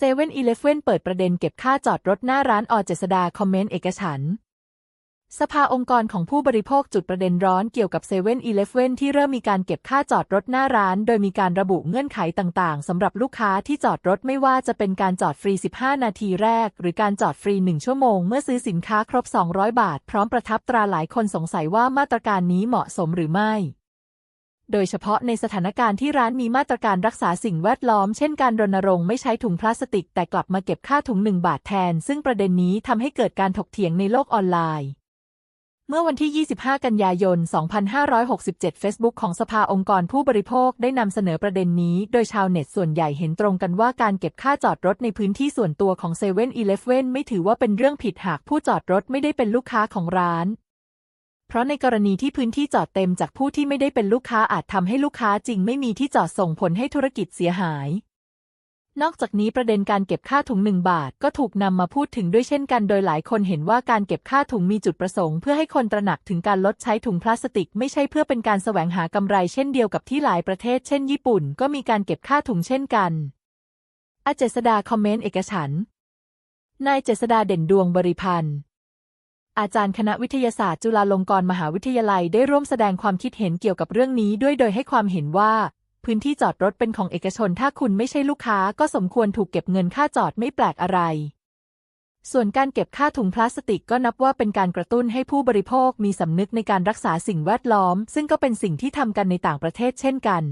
เซเว่นอีเลฟเว่นเปิดประเด็นเก็บค่าจอดรถหน้าร้านอเจษดาคอมเมนต์เอกฉันสภาองค์กรของผู้บริโภคจุดประเด็นร้อนเกี่ยวกับเซเว่นอีเลฟเว่นที่เริ่มมีการเก็บค่าจอดรถหน้าร้าน โดยมีการระบุเงื่อนไขต่างๆ สำหรับลูกค้าที่จอดรถไม่ว่าจะเป็นการจอดฟรี 15 นาทีแรก หรือการจอดฟรี 1 ชั่วโมง เมื่อซื้อสินค้าครบ 200 บาท พร้อมประทับตราหลายคนสงสัยว่ามาตรการนี้เหมาะสมหรือไม่ โดยเฉพาะในสถานการณ์ที่ร้านมีมาตรการรักษาสิ่งแวดล้อม เช่นการรณรงค์ไม่ใช้ถุงพลาสติก แต่กลับมาเก็บค่าถุงหนึ่งบาทแทน ซึ่งประเด็นนี้ทำให้เกิดการถกเถียงในโลกออนไลน์เมื่อวันที่ 25 กันยายน 2567 Facebook ของสภาองค์กรผู้บริโภคได้นำเสนอประเด็นนี้ โดยชาวเน็ตส่วนใหญ่เห็นตรงกันว่าการเก็บค่าจอดรถในพื้นที่ส่วนตัวของ7 e เ e ่ e อไม่ถือว่าเป็นเรื่องผิดหากผู้จอดรถไม่ได้เป็นลูกค้าของร้าน เพราะในกรณีที่พื้นที่จอดเต็มจากผู้ที่ไม่ได้เป็นลูกค้าอาจทำให้ลูกค้าจริงไม่มีที่จอดส่งผลให้ธุรกิจเสียหาย นอกจากนี้ประเด็นการเก็บค่าถุงหนึ่งบาทก็ถูกนำมาพูดถึงด้วยเช่นกัน โดยหลายคนเห็นว่าการเก็บค่าถุงมีจุดประสงค์ เพื่อให้คนตระหนักถึงการลดใช้ถุงพลาสติก ไม่ใช่เพื่อเป็นการแสวงหากำไรเช่นเดียวกับที่หลายประเทศ เช่น ญี่ปุ่น ก็มีการเก็บค่าถุงเช่นกันอาเจษดาคอมเมนต์เอกฉันนายเจษดาเด่นดวงบริพันธ์ อาจารย์คณะวิทยาศาสตร์จุฬาลงกรณ์มหาวิทยาลัยได้ร่วมแสดงความคิดเห็นเกี่ยวกับเรื่องนี้ด้วยโดยให้ความเห็นว่า พื้นที่จอดรถเป็นของเอกชน ถ้าคุณไม่ใช่ลูกค้าก็สมควรถูกเก็บเงินค่าจอดไม่แปลกอะไร ส่วนการเก็บค่าถุงพลาสติกก็นับว่าเป็นการกระตุ้นให้ผู้บริโภคมีสำนึกในการรักษาสิ่งแวดล้อม ซึ่งก็เป็นสิ่งที่ทำกันในต่างประเทศเช่นกัน